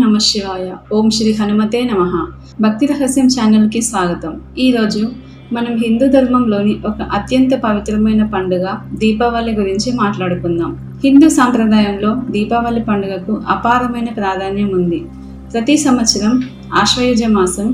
నమ శివాయ. ఓం శ్రీ హనుమతే నమ. భక్తి రహస్యం ఛానల్కి స్వాగతం. ఈరోజు మనం హిందూ ధర్మంలోని ఒక అత్యంత పవిత్రమైన పండుగ దీపావళి గురించి మాట్లాడుకుందాం. హిందూ సాంప్రదాయంలో దీపావళి పండుగకు అపారమైన ప్రాధాన్యం ఉంది. ప్రతి సంవత్సరం ఆశ్వయుజ మాసం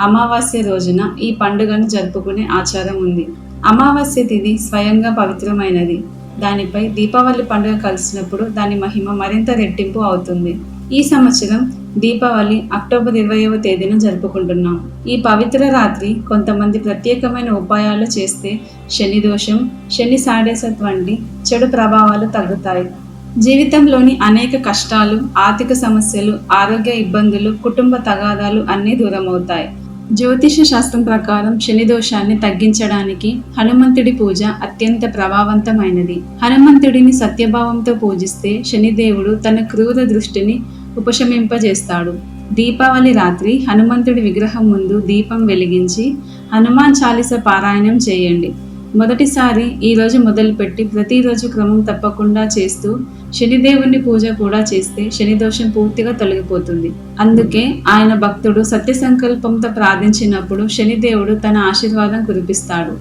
అమావాస్య రోజున ఈ పండుగను జరుపుకునే ఆచారం ఉంది. అమావాస్య తిథి స్వయంగా పవిత్రమైనది. దానిపై దీపావళి పండుగ కలిసినప్పుడు దాని మహిమ మరింత రెట్టింపు అవుతుంది. ఈ సంవత్సరం దీపావళి అక్టోబర్ ఇరవైవ తేదీన జరుపుకుంటున్నాం. ఈ పవిత్ర రాత్రి కొంతమంది ప్రత్యేకమైన ఉపాయాలు చేస్తే శని దోషం శని సాడేసత్ వంటి చెడు ప్రభావాలు తగ్గుతాయి. జీవితంలోని అనేక కష్టాలు ఆర్థిక సమస్యలు ఆరోగ్య ఇబ్బందులు కుటుంబ తగాదాలు అన్నీ దూరమవుతాయి. జ్యోతిష శాస్త్రం ప్రకారం శని దోషాన్ని తగ్గించడానికి హనుమంతుడి పూజ అత్యంత ప్రభావవంతమైనది. హనుమంతుడిని సత్యభావంతో పూజిస్తే శనిదేవుడు తన క్రూర దృష్టిని ఉపశమింపజేస్తాడు. దీపావళి రాత్రి హనుమంతుడి విగ్రహం ముందు దీపం వెలిగించి హనుమాన్ చాలీస పారాయణం చేయండి. మొదటిసారి ఈరోజు మొదలుపెట్టి ప్రతిరోజు క్రమం తప్పకుండా చేస్తూ శనిదేవుని పూజ కూడా చేస్తే శని దోషం పూర్తిగా తొలగిపోతుంది. అందుకే ఆయన భక్తుడు సత్య సంకల్పంతో ప్రార్థించినప్పుడు శనిదేవుడు తన ఆశీర్వాదం కురిపిస్తాడు.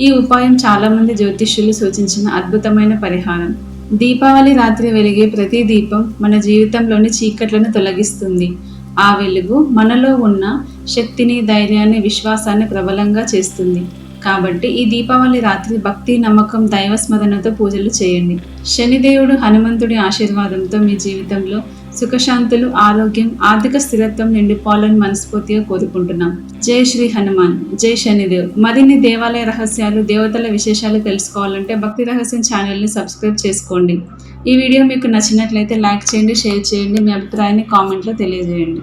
ఈ ఉపాయం చాలామంది జ్యోతిష్యులు సూచించిన అద్భుతమైన పరిహారం. దీపావళి రాత్రి వెలిగే ప్రతి దీపం మన జీవితంలోని చీకట్లను తొలగిస్తుంది. ఆ వెలుగు మనలో ఉన్న శక్తిని ధైర్యాన్ని విశ్వాసాన్ని ప్రబలంగా చేస్తుంది. కాబట్టి ఈ దీపావళి రాత్రి భక్తి నమ్మకం దైవ స్మరణతో పూజలు చేయండి. శనిదేవుడు హనుమంతుడి ఆశీర్వాదంతో మీ జీవితంలో సుఖశాంతులు ఆరోగ్యం ఆర్థిక స్థిరత్వం నిండిపోవాలని మనస్ఫూర్తిగా కోరుకుంటున్నాం. జై శ్రీ హనుమాన్ జై శనిదేవ్. మరిన్ని దేవాలయ రహస్యాలు దేవతల విశేషాలు తెలుసుకోవాలంటే భక్తి రహస్యం ఛానల్ని సబ్స్క్రైబ్ చేసుకోండి. ఈ వీడియో మీకు నచ్చినట్లయితే లైక్ చేయండి షేర్ చేయండి మీ అభిప్రాయాన్ని కామెంట్లో తెలియజేయండి.